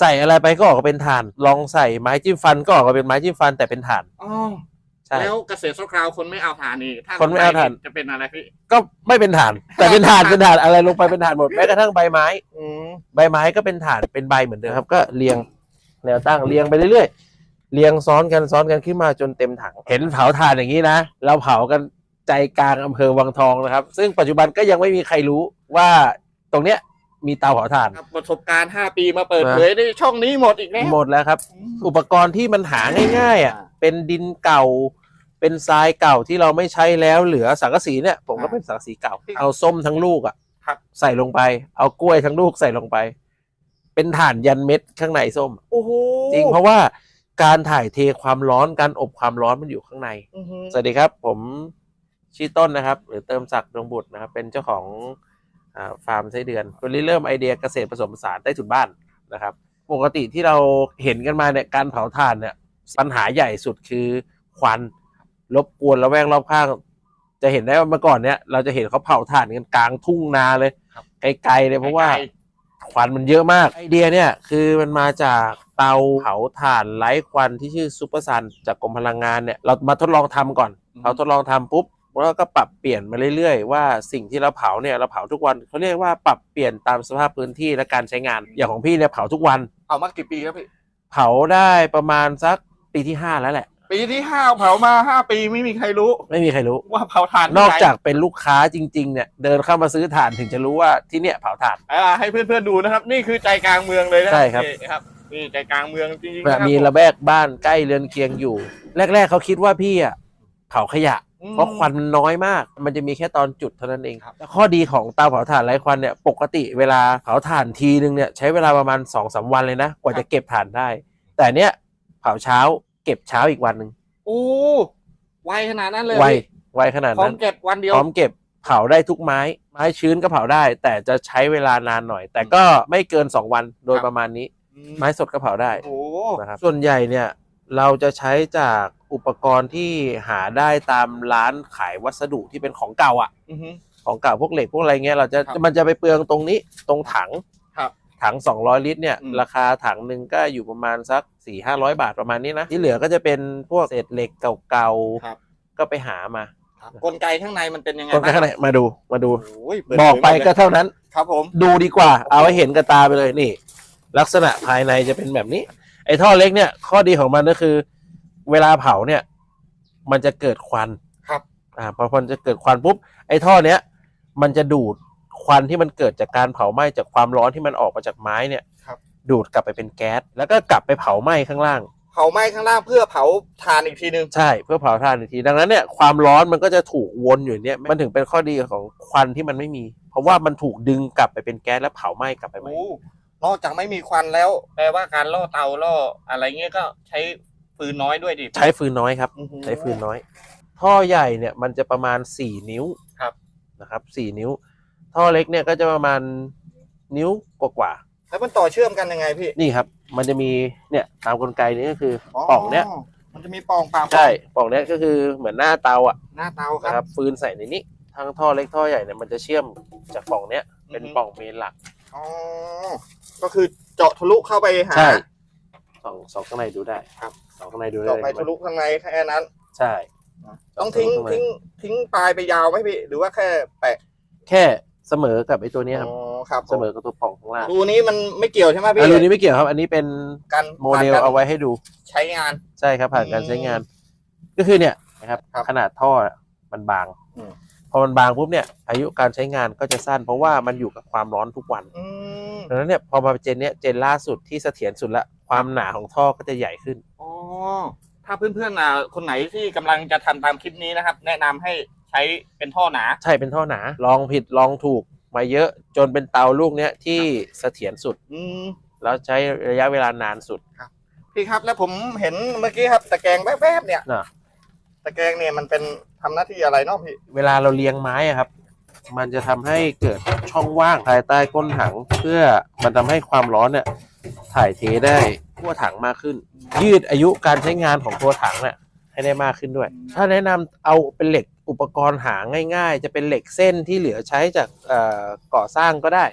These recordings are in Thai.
ใส่อะไรไปก็ออกมาเป็นถ่าน ลองใส่ไม้จิ้มฟันก็ออกมาเป็นไม้จิ้มฟันแต่เป็นถ่าน อ๋อใช่ แล้วเกษตรชั่วคราวคนไม่เอาถ่านนี่ถ้าคนไม่เอาถ่าน จะเป็นอะไรพี่ ก็ไม่เป็นถ่าน แต่เป็นถ่านเป็นถ่านอะไรลงไปเป็นถ่านหมดแม้กระทั่งใบไม้ อืมใบไม้ก็เป็นถ่านเป็นใบเหมือนเดิมครับ ก็เรียงแนวตั้งเรียงไปเรื่อยๆเรียงซ้อนกันซ้อนกันขึ้นมาจนเต็มถัง เห็นเผาถ่านอย่างนี้นะเราเผากันใจกลางอำเภอวังทองนะครับ ซึ่งปัจจุบันก็ยังไม่มีใครรู้ว่าตรงเนี้ย มีเตาเผาถ่าน ครับประสบการณ์ 5 ปีมาเปิดเผยในช่องนี้หมดอีกแล้วหมดแล้วครับ อุปกรณ์ที่มันหาง่ายๆอะอ่าเป็นดินเก่า เป็นทรายเก่าที่เราไม่ใช้แล้วเหลือสังกะสีเนี่ย ผมก็อ่าเป็นสังกะสีเก่า เอาส้มทั้งลูกอะครับใส่ลงไป เอากล้วยทั้งลูกใส่ลงไป เป็นถ่านยันเม็ดข้างในส้มโอ้โหจริงเพราะว่าการถ่ายเทความร้อนการอบความร้อนมันอยู่ข้างในอื้อหือสวัสดีครับ ผมชื่อต้นนะครับ หรือเติมศักดิ์ดวงบุตรนะครับ เป็นเจ้าของอา ฟาร์มไส้เดือนคนที่เริ่มไอเดียเกษตรผสมผสานใต้ถุนบ้านนะครับ ปกติที่เราเห็นกันมาเนี่ยการเผาถ่านเนี่ยปัญหาใหญ่สุดคือควันรบกวนระแวกรอบข้างจะเห็นได้ว่าเมื่อก่อนเนี่ยเราจะเห็นเขาเผาถ่านกันกลางทุ่งนาเลย ไกลๆเลยเพราะว่าไกลควันมันเยอะมากไอเดียเนี่ยคือมันมาจากเตาเผาถ่านไร้ควันที่ชื่อซูเปอร์ซันจากกรมพลังงานเนี่ยเรามาทดลองทำก่อนอืมเราทดลองทำปุ๊บ แล้วก็ปรับเปลี่ยนมาเรื่อยๆ ว่าสิ่งที่เราเผาเนี่ยเราเผาทุกวันเขาเรียกว่าปรับเปลี่ยนตามสภาพพื้นที่และการใช้งาน อย่างของพี่เนี่ยเผาทุกวัน เอามากี่ปีครับพี่เผาได้ประมาณสักปีที่ห้าแล้วแหละ ปีที่ห้าเผามาห้าปีไม่มีใครรู้ ไม่มีใครรู้ว่าเผาถ่านนอกจากเป็นลูกค้าจริงๆเนี่ยเดินเข้ามาซื้อถ่านถึงจะรู้ว่าที่เนี่ยเผาถ่านอ่าให้เพื่อนๆดูนะครับ นี่คือใจกลางเมืองเลยนะใช่ครับนี่ครับนี่ใจกลางเมืองจริงๆแบบนะครับมีระแวกบ้านใกล้เรือนเคียงอยู่ แรก ๆเขาคิดว่าพี่อะเผาขยะอืม เพราะควันมันน้อยมาก มันจะมีแค่ตอนจุดเท่านั้นเองครับแต่ข้อดีของเตาเผาถ่านไร้ควันเนี่ยปกติเวลาเผาถ่านทีนึงเนี่ยใช้เวลาประมาณ2อสวันเลยนะ กว่าจะเก็บถ่านได้ แต่เนี้ยเผาเช้าเก็บเช้าอีกวันหนึ่งโอ้ไวขนาดนั้นเลยไวพี่ไวขนาดพร้อนั้มนเก็บวันเดียวพร้อมเก็บเผาได้ทุกไม้ ไม้ชื้นก็เผาได้ แต่จะใช้เวลานานหน่อย แต่ก็ไม่เกิน 2 วันโดยครับประมาณนี้อืมไม้สดก็เผาได้โอ้นะครับส่วนใหญ่เนี่ยเราจะใช้จาก อุปกรณ์ที่หาได้ตามร้านขายวัสดุที่เป็นของเก่าอะ อือหือของเก่าพวกเหล็กพวกอะไรเงี้ยเราจะครับมันจะไปเปลืองตรงนี้ตรงถังครับถัง 200 ลิตรเนี่ยอืม ราคาถังหนึ่งก็อยู่ประมาณสัก 4 5 0 0 บาทประมาณนี้นะที่เหลือก็จะเป็นพวกเศษเหล็กเก่าครับๆ ก็ไปหามาครับกลไกข้างในมันเป็นยังไงคนข้างในมาดูมาดู โอ้ยเดบอกไปเผยหมดเลยก็เท่านั้น ครับผม ดูดีกว่า เอาให้เห็นกับตาไปเลยนี่ ลักษณะภายในจะเป็นแบบนี้ ไอ้ท่อเล็กเนี่ย ข้อดีของมันก็คือ เวลาเผาเนี่ย มันจะเกิดควันครับ อ่าพอมันจะเกิดควันปุ๊บไอ้ท่อเนี้ยมันจะดูดควันที่มันเกิดจากการเผาไหม้จากความร้อนที่มันออกมาจากไม้เนี่ยครับ ดูดกลับไปเป็นแก๊สแล้วก็กลับไปเผาไหม้ข้างล่าง เผาไหม้ข้างล่างเพื่อเผาถ่านอีกทีนึง ใช่เพื่อเผาถ่านอีกทีดังนั้นเนี่ยความร้อนมันก็จะถูกวนอยู่เนี่ยมันถึงเป็นข้อดีของควันที่มันไม่มี เพราะว่ามันถูกดึงกลับไปเป็นแก๊สแล้วเผาไหม้กลับไปใหม่ โอ้นอกจากไม่มีควันแล้ว แปลว่าการล่อเตาล่ออะไรเงี้ยก็ใช้ ฟืนน้อยด้วยดิ ใช้ฟืนน้อยครับ อื้อหือ ใช้ฟืนน้อย ท่อใหญ่เนี่ยมันจะประมาณ4นิ้วครับ นะครับ4นิ้ว ท่อเล็กเนี่ยก็จะประมาณนิ้วกว่าแล้วมันต่อเชื่อมกันยังไงพี่ๆนี่ครับ มันจะมีเนี่ยตามกลไกนี้ก็คืออป่องเนี้ยมันจะมีปล่องปากใช่ป่องเนี้ยก็คือเหมือนหน้าเตาอะหน้าเตาคนะครัรับ บฟืนใส่ในนี้ทั้งท่อเล็กท่อใหญ่เนี่ยมันจะเชื่อมจากป่องเนี้ยเป็นอือฮึป่องเมนหลักอ๋อก็คือเจาะทะลุเข้าไปหาใช่สองสองข้างในดูได้ครับ สองข้างในดูได้เจาะไปทะลุข้างในแค่นั้น ใช่ต้องทิ้งข้าในทิ้งทิ้งปลายไปยาวไหมพี่หรือว่าแค่แปะ แค่เสมอกับไอ้ตัวเนี้ยครับอ๋อครับเสมอกับตัวป่องข้างล่างรูนี้มันไม่เกี่ยวใช่ไหมพี่อันนี้ไม่เกี่ยวครับ อันนี้เป็นกันโมเดลเอาไว้ให้ดู ใช้งานใช่ครับผ่านการอืมใช้งาน ก็คือเนี่ยนะครับครับขนาดท่ออะมันบางอืมพอมันบางปุ๊บเนี่ย อายุการใช้งานก็จะสั้น เพราะว่ามันอยู่กับความร้อนทุกวันอืมดังนั้นเนี่ยพอมาเป็นเจนเนี้ยเจนล่าสุดที่เสถียรสุดละความหนาของท่อก็จะใหญ่ขึ้นอ๋อ ถ้าเพื่อนๆอะคนไหนที่กำลังจะทำตามคลิปนี้นะครับ แนะนำให้ใช้เป็นท่อหนา ใช่เป็นท่อหนา ลองผิดลองถูกมาเยอะจนเป็นเตาลูกเนี้ยที่เสถียรสุด อืม แล้วใช้ระยะเวลานานสุด พี่ครับแล้วผมเห็นเมื่อกี้ครับตะแกรงแวบๆเนี่ยน่ะ ตะแกรงเนี่ยมันเป็นทำหน้าที่อะไรเนาะพี่ เวลาเราเลี้ยงไม้อะครับ มันจะทำให้เกิดช่องว่างภายใต้ก้นถัง เพื่อมันทำให้ความร้อนเนี่ยถ่ายเทได้ทั่วถังมากขึ้น ยืดอายุการใช้งานของตัวถังเนี่ยให้ได้มากขึ้นด้วย ถ้าแนะนำเอาเป็นเหล็กอุปกรณ์หาง่าย ๆ จะเป็นเหล็กเส้นที่เหลือใช้จากก่อสร้างก็ได้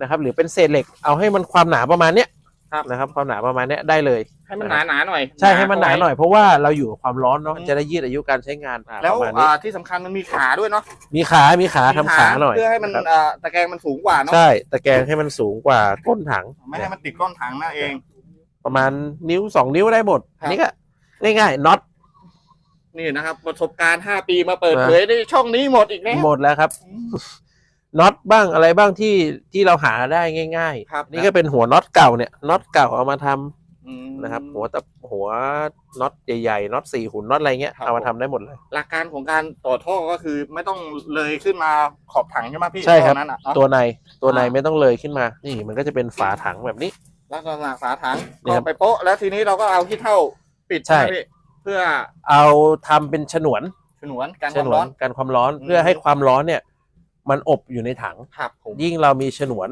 นะครับ หรือเป็นเศษเหล็กเอาให้มันความหนาประมาณเนี้ยครับนะครับความหนาประมาณเนี้ยได้เลย ให้มันหนาหนาๆหน่อยใช่ให้มันหนาหน่อยเพราะว่าเราอยู่กับความร้อนเนาะอืมจะได้ยืดอายุการใช้งานอะแล้วประมาณนี้อ่าที่สำคัญมันมีขาด้วยเนาะมีขา มีขาทำขาหน่อยเพื่อให้มันครับอ่าตะแกรงมันสูงกว่าเนาะใช่ตะแกรงให้มันสูงกว่าก้นถังไม่ให้มันติดก้นถังนั่นเอง ประมาณนิ้วสองนิ้วได้หมดครับนี่ก็ง่ายๆน็อตนี่นะครับ ประสบการณ์ 5 ปีมาเปิดนะเผยในช่องนี้หมดอีกแล้ว หมดแล้วครับน็อตบ้างอะไรบ้างที่ที่เราหาได้ง่ายครับ ๆนี่ก็เป็นหัวน็อตเก่าเนี่ยน็อตเก่าเอามาทำอืม นะครับ หัวตะหัวน็อตใหญ่ๆน็อตสี่หุ่นน็อตอะไรเงี้ยครับ เอามาทำได้หมดเลย หลักการของการต่อท่อก็คือไม่ต้องเลยขึ้นมาขอบถังใช่ไหมพี่ใช่ครับท่อนั้นอะเนาะตัวในตัวในอ่าไม่ต้องเลยขึ้นมา นี่มันก็จะเป็นฝาถังแบบนี้ ลักษณะฝาถังนี่ก็ครับไปโป๊ะแล้วทีนี้เราก็เอาขี้เท่าปิดใช่ไหมพี่เพื่อเอาทำเป็นฉนวนฉนวนกันคฉวามนวร้นอนกันความร้อนอืม เพื่อให้ความร้อนเนี่ย มันอบอยู่ในถัง ครับผมยิ่งเรามีฉนวน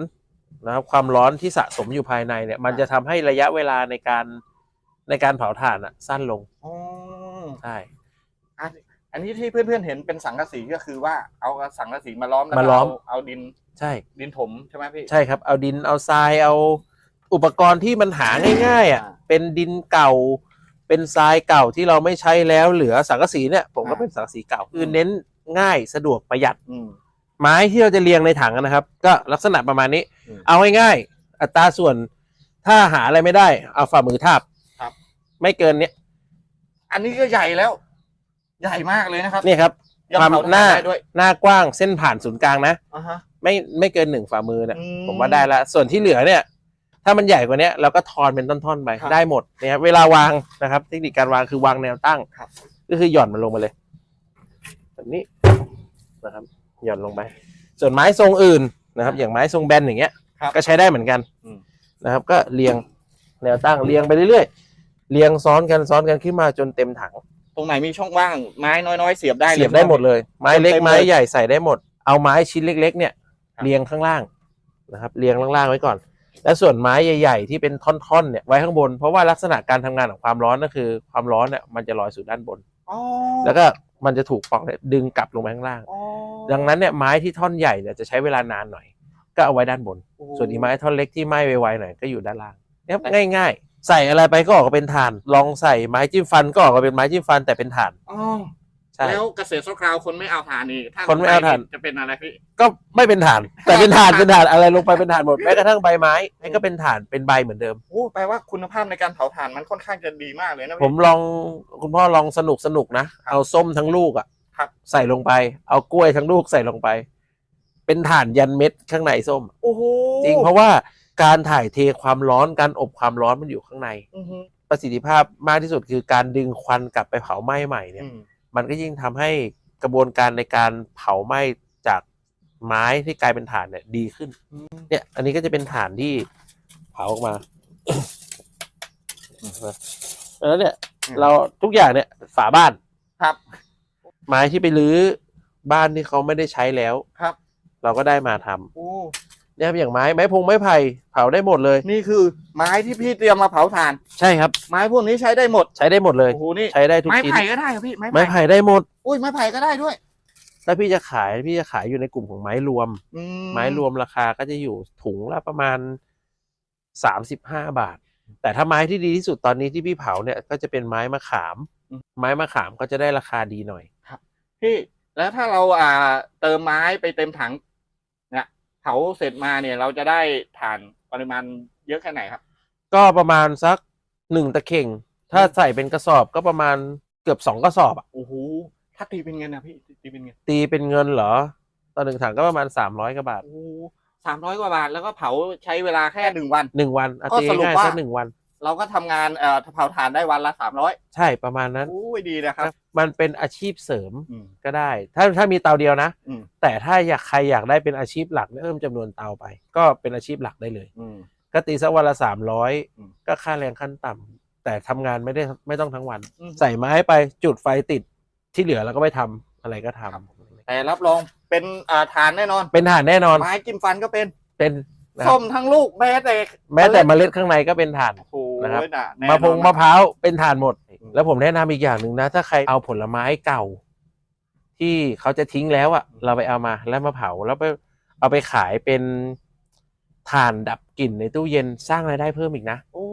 นะครับความร้อนที่สะสมอยู่ภายในเนี่ย มันจะทำให้ระยะเวลาในการในการเผาถ่านอะสั้นลงอ๋อใช่อันอันนี้ที่เพื่อนๆเห็นเป็นสังกะสีก็คือว่าเอาสังกะสีมาล้อมแล้วมาก็ล้อมเอาเอาดินใช่ ดินถมใช่ไหมพี่ ใช่ครับ เอาดินเอาทรายเอาอุปกรณ์ที่มันหาง่ายๆอะ อ่าเป็นดินเก่า เป็นทรายเก่าที่เราไม่ใช้แล้วเหลือสังกะสีเนี่ย ผมก็อ่า เป็นสังกะสีเก่าคือเน้นง่ายสะดวกประหยัด อืม ไม้ที่เราจะเรียงในถังนะครับ ก็ลักษณะประมาณนี้ อืมเอาง่ายๆอัตราส่วนถ้าหาอะไรไม่ได้ เอาฝ่ามือทาบครับ ไม่เกินเนี้ยอันนี้ก็ใหญ่แล้ว ใหญ่มากเลยนะครับนี่ครับ ยังความเผาหน้าถ่านได้ด้วยหน้ากว้างเส้นผ่านศูนย์กลางนะ อ่าฮะ ไม่ไม่เกินหนึ่งฝ่ามือเนี่ยอืมผมว่าได้ละส่วนที่เหลือเนี่ย ถ้ามันใหญ่กว่าเนี้ยเราก็ทอนเป็นท่อนๆไปครับได้หมดนะครับเวลาวางนะครับ เทคนิคการวางคือวางแนวตั้งครับ ก็คือหย่อนมันลงมาเลยแบบนี้นะครับ หย่อนลงไป ส่วนไม้ทรงอื่นนะครับ อย่างไม้ทรงแบนอย่างเงี้ย ครับก็ใช้ได้เหมือนกันอืม นะครับ ก็เรียงแนวตั้งเรียงไปเรื่อยๆเรียงซ้อนกันซ้อนกันขึ้นมาจนเต็มถัง ตรงไหนมีช่องว่างไม้น้อยๆ เสียบได้ล เสียบได้หมดเลย ไม้เล็กเต็มเลยไม้ใหญ่ใส่ได้หมด เอาไม้ชิ้นเล็ก ๆ เนี่ยครับ เรียงข้างล่างนะครับเรียงล่างๆไว้ก่อน และส่วนไม้ใหญ่ๆที่เป็นท่อนๆเนี่ยไว้ข้างบน เพราะว่าลักษณะการทำงานของความร้อนก็คือ ความร้อนเนี่ยมันจะลอยสู่ด้านบน อ๋อแล้วก็มันจะถูกปล่องเนี่ยดึงกลับลงไปข้างล่าง อ๋อ ดังนั้นเนี่ยไม้ที่ท่อนใหญ่เนี่ยจะใช้เวลานานหน่อย ก็เอาไว้ด้านบนโอ้ส่วนอีไม้ท่อนเล็กที่ไหม้ไวๆหน่อยก็อยู่ด้านล่างเนี่ยง่าย ๆ ใส่อะไรไปก็ออกมาเป็นถ่าน ลองใส่ไม้จิ้มฟันก็ออกมาเป็นไม้จิ้มฟันแต่เป็นถ่านอ๋อใช่แล้วเกษตรชั่วคราวคนไม่เอาถ่านนี่ถ้าคนไม่เอาถ่านจะเป็นอะไรพี่ก็ไม่เป็นฐาน แต่เป็นฐานเป็นฐานอะไรลงไปเป็นฐานหมดแม้กระทั่งใบไม้นี่ก็เป็นฐานเป็นใบเหมือนเดิมโอ้แปลว่าคุณภาพในการเผาถ่านมันค่อนข้างจะดีมากเลยนะผพี่มลองคุณพ่อลองสนุกสนุกนะเอาส้มทั้งลูกอะ ครับ ใส่ลงไป เอากล้วยทั้งลูกใส่ลงไป เป็นฐานยันเม็ดข้างในส้ม โอ้โหจริงเพราะว่าการถ่ายเทความร้อนการอบความร้อนมันอยู่ข้างใน อือฮึประสิทธิภาพมากที่สุดคือการดึงควันกลับไปเผาไหม้ใหม่เนี่ย อืมมันก็ยิ่งทำให้กระบวนการในการเผาไหม้จากไม้ที่กลายเป็นถ่านเนี่ยดีขึ้นเนี่ย อันนี้ก็จะเป็นถ่านที่เผาออกมา แล้วเนี่ยเราทุกอย่างเนี่ย ฝาบ้านครับ ไม้ที่ไปรื้อบ้านที่เขาไม่ได้ใช้แล้ว ครับ เราก็ได้มาทำโอ้เนี่ยครับอย่างไม้ไม้พงไม้ไผ่เผาได้หมดเลย นี่คือไม้ที่พี่เตรียมมาเผาถ่าน ใช่ครับ ไม้พวกนี้ใช้ได้หมดใช้ได้หมดเลย โอ้โหนี่ใช้ได้ทุกไม้ชิ้นไผ่ก็ได้ครับพี่ไม้ไม้ไผ่ไผ่ได้หมด อุ้ยไม้ไผ่ก็ได้ด้วยถ้าพี่จะขายพี่จะขายอยู่ในกลุ่มของไม้รวม อืไม้รวมราคาก็จะอยู่ถุงละประมาณสามสิบห้าบาท แต่ถ้าไม้ที่ดีที่สุดตอนนี้ที่พี่เผาเนี่ยก็จะเป็นไม้มะขาม ไม้มะขามก็จะได้ราคาดีหน่อย พี่แล้วถ้าเราอ่าเติมไม้ไปเต็มถังเนี่ยเผาเสร็จมาเนี่ยเราจะได้ถ่านปริมาณเยอะแค่ไหนครับ ก็ประมาณสักหนึ่งตะเข่ง ถ้าใส่เป็นกระสอบก็ประมาณเกือบสองกระสอบอะโอ้โหถ้าตีเป็นเงินนะพี่ตีเป็นเงินตีเป็นเงินเหรอต่อหนึ่งถังก็ประมาณสามร้อยกว่าบาทโอ้สามร้อยกว่าบาทแล้วก็เผาใช้เวลาแค่หนึ่งวันหนึ่งวันอะก็ตีสรุปง่ายว่าๆสักหนึ่งวัน เราก็ทำงานเอ่อเผาถ่านได้วันละสามร้อยใช่ประมาณนั้นโอ้ยดีนะครับ มันเป็นอาชีพเสริมอืม ก็ได้ ถ้าถ้ามีเตาเดียวนะ อืม แต่ถ้าอยากใครอยากได้เป็นอาชีพหลักเพิ่มจำนวนเตาไป ก็เป็นอาชีพหลักได้เลย อืม ก็ตีสักวันละสามร้อยอืม ก็ค่าแรงขั้นต่ำแต่ทำงานไม่ได้ไม่ต้องทั้งวัน อืม ใส่ไม้ไปจุดไฟติดที่เหลือเราก็ไปทำอะไรก็ทำแต่รับรองเป็นอ่าถ่านแน่นอนเป็นฐานแน่นอนไม้จิ้มฟันก็เป็นเป็น นะครับส้มทั้งลูกแม้แต่แม้แต่เมล็ดข้างในก็เป็นฐาน โอ้โหนะครับ น่ะแน่นมะอนพงมะพร้าวเป็นฐานหมด แล้วผมแนะนำอีกอย่างหนึ่งนะ ถ้าใครเอาผลไม้เก่า ที่เขาจะทิ้งแล้วอะเราไปเอามาแล้วมาเผาแล้วไปเอาไปขายเป็นถ่านดับกลิ่นในตู้เย็นสร้างรายได้เพิ่มอีกนะ โอ้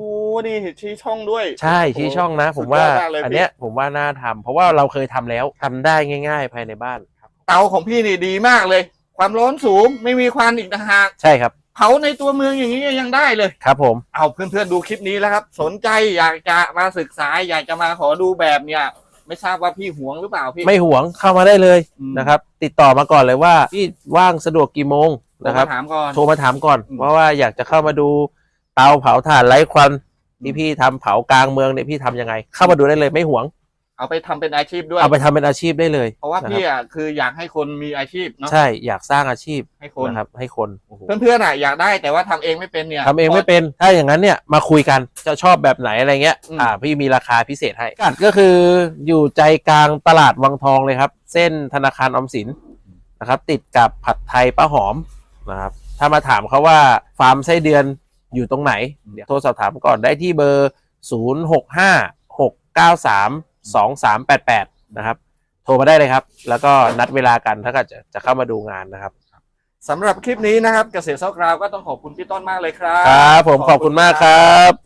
นี่ชี้ช่องด้วยใช่ชี้ช่องนะ ผมว่า สุดยดกเลยอันพี่เนี้ยผมว่าน่าทำเพราะว่าเราเคยทำแล้วทำได้ง่าย ๆ ภายในบ้านเตาของพี่นี่ดีมากเลย ความร้อนสูงไม่มีควันอีกนะฮะใช่ครับ เผาในตัวเมืองอย่างนี้ยังได้เลย ครับผม เอาเพื่อนๆดูคลิปนี้แล้วครับ สนใจอยากจะมาศึกษา อยากจะมาขอดูแบบเนี่ย ไม่ทราบว่าพี่หวงหรือเปล่าพี่ ไม่หวงเข้ามาได้เลยอืม นะครับ ติดต่อมาก่อนเลยว่าพี่ว่างสะดวกกี่โมงนะนะคครัรับบถามก่อน โทรมาถามก่อนอืม เพราะว่าอยากจะเข้ามาดูเตาเผาถ่านไร้ควันอืที่มพี่ทำเผากลางเมืองเนี่ยพี่ทำยังไง เข้ามาดูได้เลยไม่หวง เอาไปทำเป็นอาชีพด้วย เอาไปทำเป็นอาชีพได้เลยเพราะว่านะพี่ครับอะคืออยากให้คนมีอาชีพเนาะใช่อยากสร้างอาชีพให้คนนะครับให้คนโอ้โหเพื่อนๆอะอยากได้แต่ว่าทำเองไม่เป็นเนี่ย ทำเองไม่เป็นถ้าอย่างนั้นเนี่ยมาคุยกันจะชอบแบบไหนอะไรเงี้ยอืม อ่าพี่มีราคาพิเศษให้กัดก็คืออยู่ใจกลางตลาดวังทองเลยครับ เส้นธนาคารออมสินนะครับ ติดกับผัดไทยป้าหอมนะครับถ้ามาถามเขาว่าฟาร์มไส้เดือนอยู่ตรงไหนเดี๋ยวโทรสอบถามก่อนได้ที่เบอร์ 0 6 5 6 9 3 2 3 8 8นะครับ โทรมาได้เลยครับ แล้วก็นัดเวลากันถ้าเกิดจะจะเข้ามาดูงานนะครับสำหรับคลิปนี้นะครับเกษตรเซากราวก็ต้องขอบคุณพี่ต้นมากเลยครับ ครับ ผมขอบคุณมากครับ